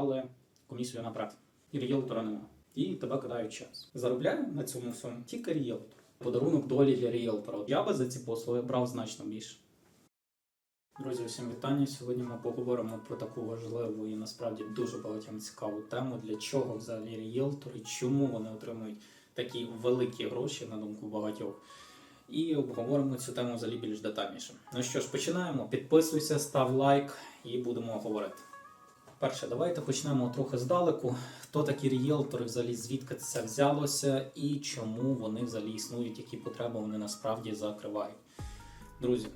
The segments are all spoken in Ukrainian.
брали комісію наперед. І рієлтора нема. І тебе кидають час. Заробляє на цьому всьому тільки рієлтор. Подарунок долі для рієлтора. Я би за ці послуги брав значно більше. Друзі, всім вітання. Сьогодні ми поговоримо про таку важливу і насправді дуже багатьом цікаву тему, для чого взагалі рієлтори, чому вони отримують такі великі гроші, на думку багатьох. І обговоримо цю тему взагалі більш детальніше. Ну що ж, починаємо. Підписуйся, став лайк і будемо говорити. Перше, давайте почнемо трохи здалеку. Хто такі рієлтори, взагалі звідки це взялося і чому вони взагалі існують, які потреби вони насправді закривають. Друзі,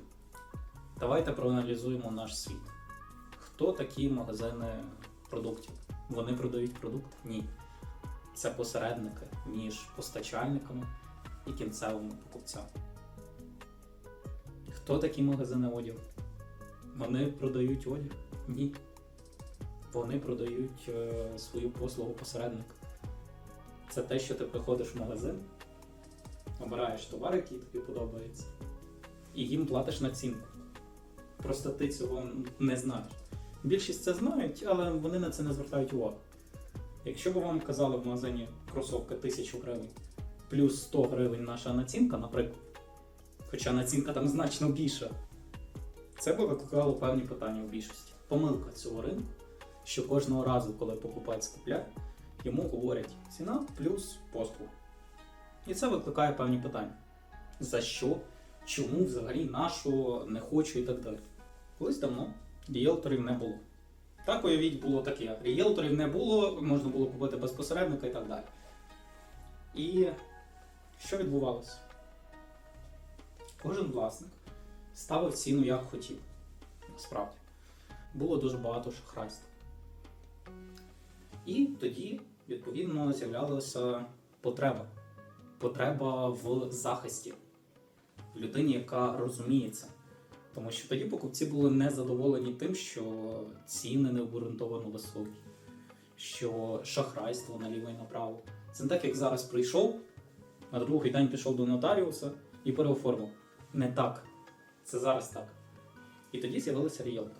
давайте проаналізуємо наш світ. Хто такі магазини продуктів? Вони продають продукт? Ні. Це посередники між постачальниками і кінцевими покупцями. Хто такі магазини одягу? Вони продають одяг? Ні. Вони продають е, свою послугу посередника. Це те, що ти приходиш в магазин, обираєш товар, який тобі подобається, і їм платиш націнку. Просто ти цього не знаєш. Більшість це знають, але вони на це не звертають увагу. Якщо б вам казали в магазині кросовка 1000 гривень плюс 100 гривень наша націнка, наприклад, хоча націнка там значно більша, це би викликало певні питання у більшості. Помилка цього ринку, що кожного разу, коли покупець купляє, йому говорять ціна плюс послуга. І це викликає певні питання. За що? Чому взагалі нашого не хочу і так далі. Колись давно ріелторів не було. Так уявіть, було таке. Ріелторів не було, можна було купити без посередника і так далі. І що відбувалося? Кожен власник ставив ціну як хотів. Насправді. Було дуже багато шахрайств. І тоді, відповідно, з'являлася потреба. Потреба в захисті, в людині, яка розуміється. Тому що тоді покупці були незадоволені тим, що ціни не обґрунтовано високі, що шахрайство наліво і направо. Це не так, як зараз прийшов, на другий день пішов до нотаріуса і переоформив. Не так. Це зараз так. І тоді з'явилися ріелтори.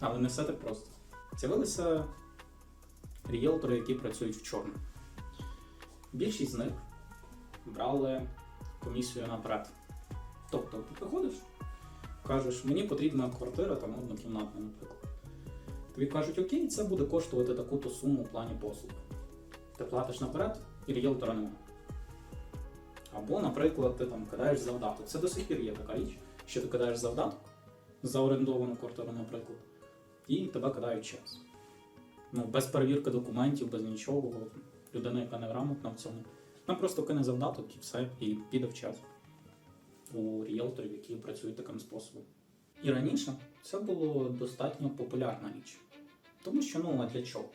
Але не все так просто. З'явилися ріелтори, які працюють в чорному. Більшість з них брали комісію наперед. Тобто ти приходиш, кажеш, мені потрібна квартира, там однокімнатна, наприклад. Тобі кажуть, окей, це буде коштувати таку-то суму в плані послуг. Ти платиш наперед і ріелтора немає. Або, наприклад, ти там кидаєш завдаток. Це до сих пір є така річ, що ти кидаєш завдаток за орендовану квартиру, наприклад, і тебе кидають час. Ну, без перевірки документів, без нічого. Людина, яка неграмотна в цьому, вона просто кине завдаток і все, і піде в час у ріелторів, які працюють таким способом. І раніше це було достатньо популярна річ. Тому що ну а для чого?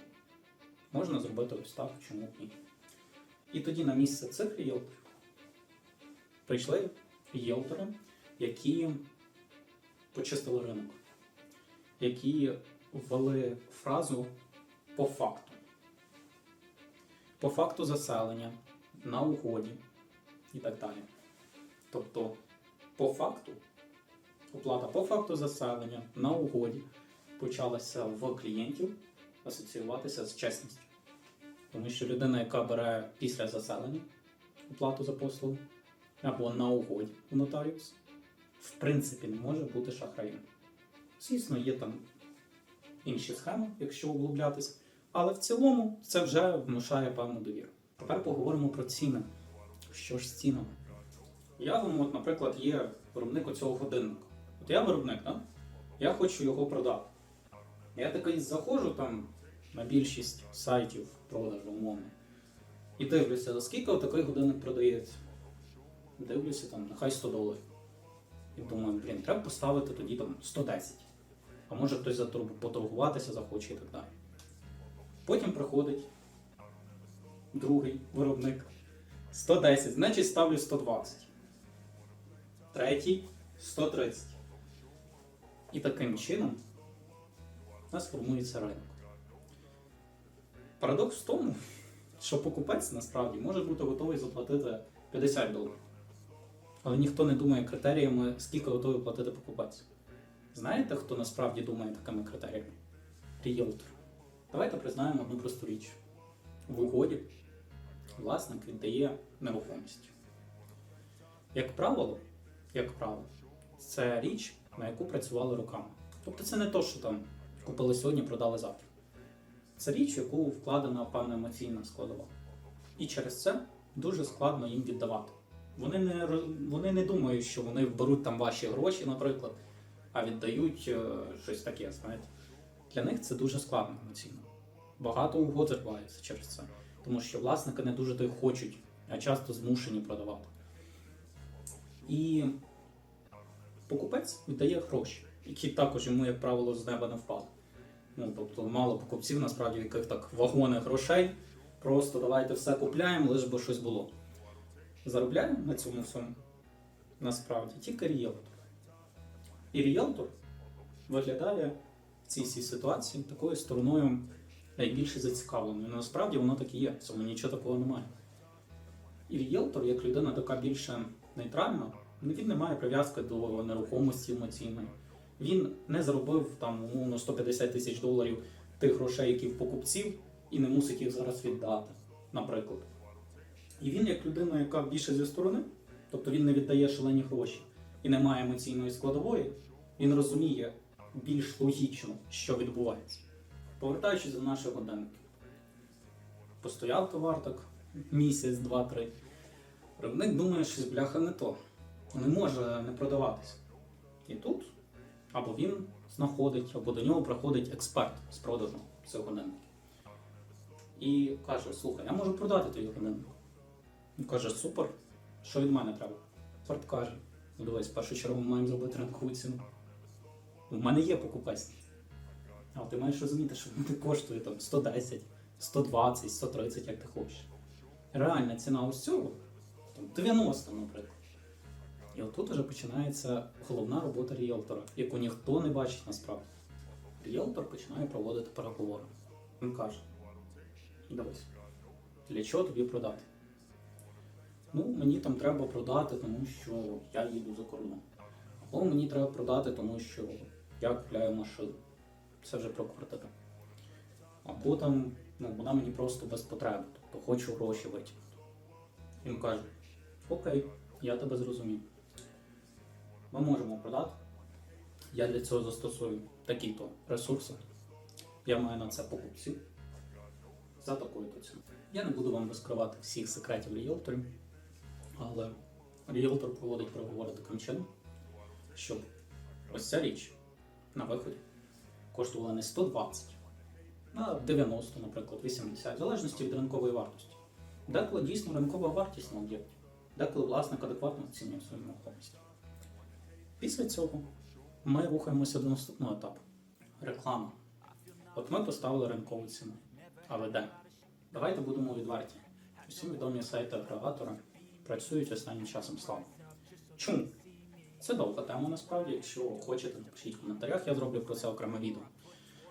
Можна зробити ось так, чому б ні. І тоді на місце цих ріелторів прийшли ріелтори, які почистили ринок, які ввели фразу по факту. По факту заселення, на угоді і так далі. Тобто, по факту, оплата по факту заселення на угоді почалася в клієнтів асоціюватися з чесністю. Тому що людина, яка бере після заселення оплату за послугу або на угоді у нотаріус, в принципі, не може бути шахраєм. Звісно, є там інші схеми, якщо углублятись, але в цілому це вже внушає певну довіру. Тепер поговоримо про ціни. Що ж з цінами? Я вам, от, наприклад, є виробник оцього годинника. От я виробник, да? я хочу його продати. Я такий заходжу там на більшість сайтів продажу умовно. І дивлюся, за скільки отакий годинник продається. Дивлюся там, нехай 100 доларів. І думаю, блін, треба поставити тоді там 110. А може хтось за турбу поторгуватися захоче і так далі. Потім приходить другий виробник. 110, значить ставлю 120. Третій 130. І таким чином у нас формується ринок. Парадокс в тому, що покупець насправді може бути готовий заплатити 50 доларів. Але ніхто не думає критеріями, скільки готовий платити покупець. Знаєте, хто насправді думає такими критеріями? Ріелтор. Давайте признаємо одну просту річ. В угоді власник віддає нерухомість. Як правило, як правило, це річ, на яку працювали руками. Тобто це не то, що там купили сьогодні, продали завтра. Це річ, в яку вкладена певна емоційна складова. І через це дуже складно їм віддавати. Вони не, вони не думають, що вони беруть там ваші гроші, наприклад, а віддають е, щось таке, знаєте. Для них це дуже складно емоційно. Багато угод закривається через це. Тому що власники не дуже то й хочуть, а часто змушені продавати. І покупець віддає гроші, які також йому, як правило, з неба не впали. Ну, тобто мало покупців, насправді, яких так вагони грошей. Просто давайте все купляємо, лише би щось було. Заробляє на цьому всьому насправді тільки ріелтор. І ріелтор виглядає в цій ситуації такою стороною найбільше зацікавленою. Насправді воно так і є, в цьому нічого такого немає. І ріелтор, як людина така більше нейтральна, він не має прив'язки до нерухомості емоційної. Він не заробив там умовно 150 тисяч доларів тих грошей, які в покупців, і не мусить їх зараз віддати, наприклад. І він, як людина, яка більше зі сторони, тобто він не віддає шалені гроші і не має емоційної складової, він розуміє більш логічно, що відбувається. Повертаючись до наших годинників. Постояв товар так місяць, два-три. Виробник думає, що бляха не то. Не може не продаватися. І тут або він знаходить, або до нього приходить експерт з продажу цих годинників. І каже: слухай, я можу продати твій годинник. Він каже, супер, що від мене треба? Експерт каже, ну дивись, в першу чергу ми маємо зробити ринкову ціну. У мене є покупець. А ти маєш розуміти, що він коштує там 110, 120, 130, як ти хочеш. Реальна ціна ось цього там 90, наприклад. І отут вже починається головна робота ріелтора, яку ніхто не бачить насправді. Ріелтор починає проводити переговори. Він каже: дивись, для чого тобі продати? Ну, мені там треба продати, тому що я їду за кордон. Або мені треба продати, тому що я купляю машину. Це вже про квартиру. Або там ну, вона мені просто без потреби, тобто хочу гроші витягнути. Він каже: Окей, я тебе зрозумів. Ми можемо продати. Я для цього застосую такі-то ресурси. Я маю на це покупців за такою-то ціну. Я не буду вам розкривати всіх секретів ріелторів, але ріелтор проводить переговори таким чином, щоб ось ця річ на виході коштувала не 120, а 90, наприклад, 80, в залежності від ринкової вартості. Деколи дійсно ринкова вартість на об'єкті, деколи власник адекватно оцінює свою нерухомість. Після цього ми рухаємося до наступного етапу реклама. От ми поставили ринкову ціну. Але де? Давайте будемо відверті. Усі відомі сайти агрегатора працюють останнім часом слабо. Чому? Це довга тема насправді. Якщо хочете, напишіть в коментарях, я зроблю про це окреме відео.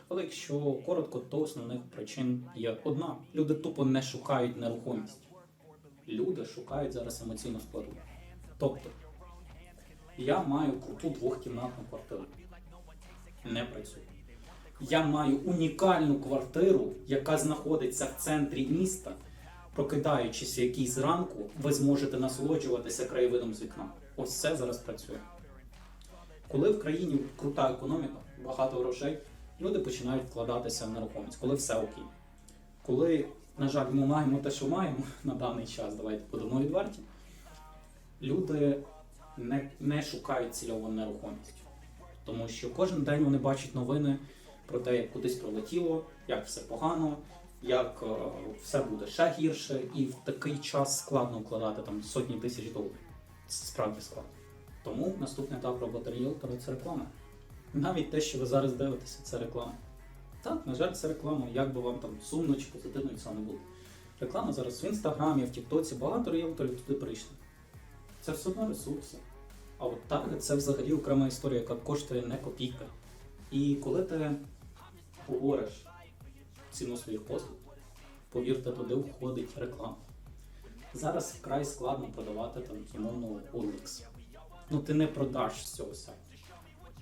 Але якщо коротко, то основних причин є одна: люди тупо не шукають нерухомість. Люди шукають зараз емоційну складову. Тобто, я маю круту двохкімнатну квартиру. Не працює. Я маю унікальну квартиру, яка знаходиться в центрі міста. Прокидаючись якийсь зранку, ви зможете насолоджуватися краєвидом з вікна. Ось це зараз працює. Коли в країні крута економіка, багато грошей, люди починають вкладатися в нерухомість, коли все окей. Коли, на жаль, ми маємо те, що маємо на даний час, давайте будемо відверті, люди не, не шукають цільову нерухомість. Тому що кожен день вони бачать новини про те, як кудись прилетіло, як все погано, як е, все буде ще гірше, і в такий час складно вкладати там сотні тисяч доларів. Це справді складно. Тому наступний етап роботи ріелтора це реклама. Навіть те, що ви зараз дивитеся, це реклама. Так, на жаль, це реклама, як би вам там сумно чи позитивно це не було. Реклама зараз в інстаграмі, в Тіктоці, багато ріелторів туди прийшли. Це все одно ресурси. А от таргет це взагалі окрема історія, яка коштує не копійка. І коли ти говориш ціну своїх послуг, повірте, туди входить реклама. Зараз вкрай складно продавати там умовно OLX. Ну ти не продаш з цього сайту.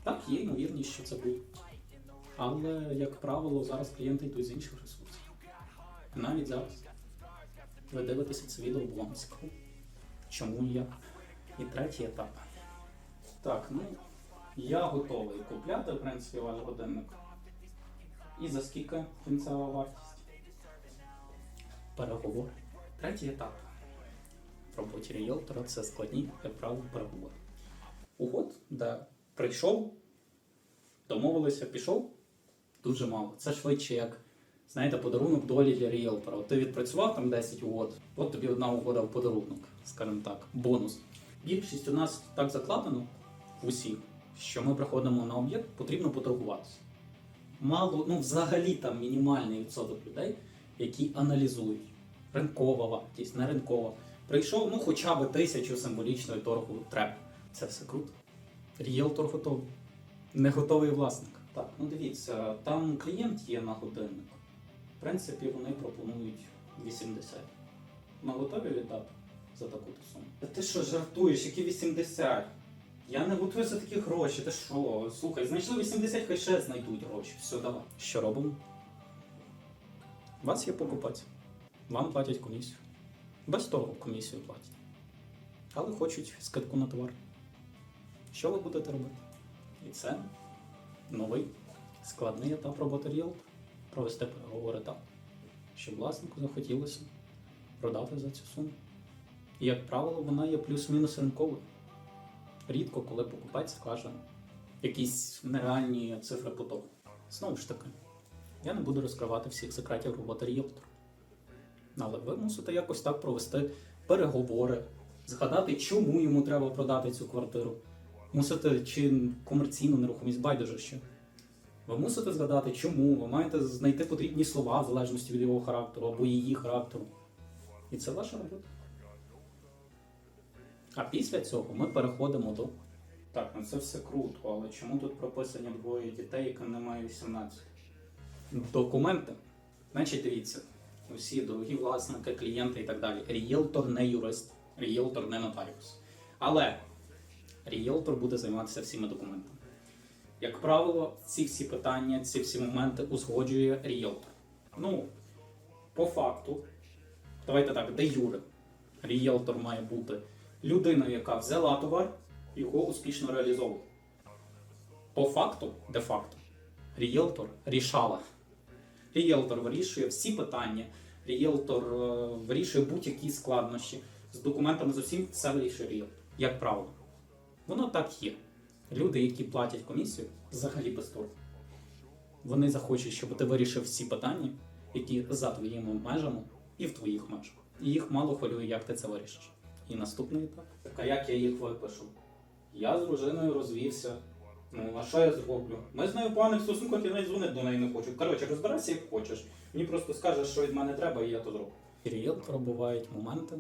Так, є ймовірність, що це буде. Але, як правило, зараз клієнти йдуть з інших ресурсів. Навіть зараз. Ви дивитеся це відео, вам. Чому як? І третій етап. Так, ну я готовий купляти, в принципі, ваш годинник. І за скільки кінцева вартість? Переговори. Третій етап. В роботі ріелтора це складні, як правило, переговори. Угод, де прийшов, домовилися, пішов, дуже мало. Це швидше як, знаєте, подарунок долі для ріелтора. От ти відпрацював там 10 угод, от тобі одна угода в подарунок, скажімо так, бонус. Більшість у нас так закладено в усіх, що ми приходимо на об'єкт, потрібно поторгуватися. Мало, ну взагалі там мінімальний відсоток людей, які аналізують. Ринкова вартість, не ринкова. Прийшов, ну хоча б тисячу символічної торгу треба. Це все круто. Ріелтор готовий. Не готовий власник. Так, ну дивіться, там клієнт є на годинник. В принципі, вони пропонують 80. Ми готові віддати за таку суму. Та ти що, жартуєш, які 80? Я не готую за такі гроші. Ти що? Слухай, знайшли 80, хай ще знайдуть гроші. Все, давай. Що робимо? Вас є покупець. Вам платять комісію. Без торгу комісію платять. Але хочуть скидку на товар. Що ви будете робити? І це новий складний етап роботи ріелтора. Провести переговори так, щоб власнику захотілося продати за цю суму. І, як правило, вона є плюс-мінус ринковою. Рідко, коли покупець скаже якісь нереальні цифри по тому. Знову ж таки, я не буду розкривати всіх секретів роботи ріелтора. Але ви мусите якось так провести переговори, згадати, чому йому треба продати цю квартиру. Мусите чи комерційну нерухомість байдуже що. Ви мусите згадати, чому, ви маєте знайти потрібні слова в залежності від його характеру або її характеру. І це ваша робота. А після цього ми переходимо до. Так, ну це все круто, але чому тут прописані двоє дітей, яким немає 18? Документи. Значить, дивіться, усі дорогі власники, клієнти і так далі. Рієлтор не юрист, рієлтор не нотаріус. Але рієлтор буде займатися всіма документами. Як правило, ці всі питання, ці всі моменти узгоджує рієлтор. Ну, по факту, давайте так, де юре. Рієлтор має бути людиною, яка взяла товар, його успішно реалізовувала. По факту, де-факто, рієлтор рішала. Рієлтор вирішує всі питання, рієлтор е, вирішує будь-які складнощі. З документами з усім все вирішує рієлтор, як правило. Воно так є. Люди, які платять комісію, взагалі без торгу. Вони захочуть, щоб ти вирішив всі питання, які за твоїми межами і в твоїх межах. І їх мало хвилює, як ти це вирішиш. І наступний етап. Так а як я їх випишу? Я з дружиною розвівся. Ну, а що я зроблю? Ми з нею поганих стосунках, я навіть дзвонити до неї не хочу. Коротше, розбирайся як хочеш. Мені просто скажеш, що від мене треба, і я то зроблю. Ріелтора бувають моменти,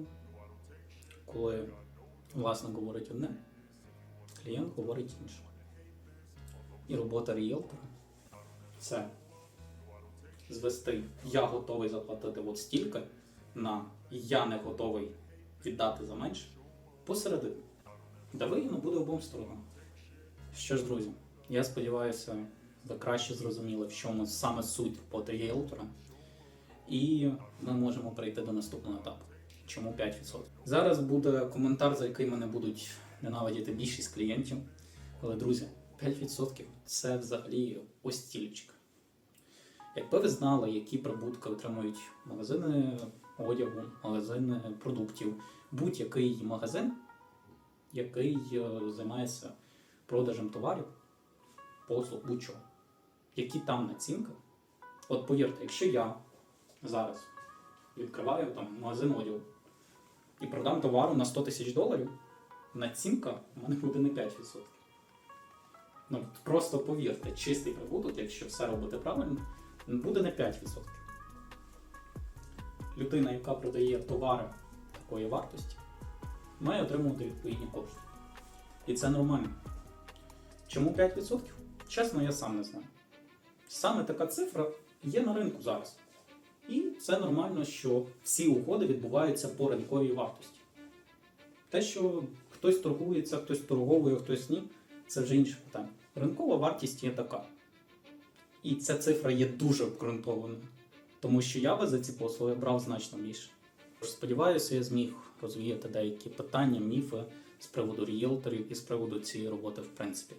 коли власник говорить одне, клієнт говорить інше. І робота ріелтора це звести я готовий заплатити от стільки на я не готовий віддати за менше посередині. Де вигідно буде обом сторонам. Що ж, друзі, я сподіваюся, ви краще зрозуміли, в чому саме суть роботи ріелтора. І ми можемо перейти до наступного етапу. Чому 5%? Зараз буде коментар, за який мене будуть ненавидіти більшість клієнтів. Але, друзі, 5% це взагалі ось стільчик. Якби ви знали, які прибутки отримують магазини одягу, магазини продуктів, будь-який магазин, який е, займається продажем товарів, послуг, будь-чого, які там націнки. От повірте, якщо я зараз відкриваю там магазин одягу і продам товару на 100 тисяч доларів, націнка у мене буде не 5%. Ну, просто повірте, чистий прибуток, якщо все робити правильно, буде не 5%. Людина, яка продає товари такої вартості, має отримувати відповідні кошти. І це нормально. Чому 5%? Чесно, я сам не знаю. Саме така цифра є на ринку зараз. І це нормально, що всі угоди відбуваються по ринковій вартості. Те, що хтось торгується, хтось торговує, хтось ні, це вже інше питання. Ринкова вартість є така. І ця цифра є дуже обґрунтованою, тому що я би за ці послуги брав значно більше. Тож, Сподіваюся, я зміг розвіяти деякі питання, міфи з приводу рієлторів і з приводу цієї роботи, в принципі.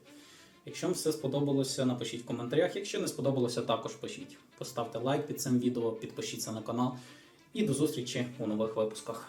Якщо вам все сподобалося, напишіть в коментарях. Якщо не сподобалося, також пишіть. Поставте лайк під цим відео, підпишіться на канал і до зустрічі у нових випусках.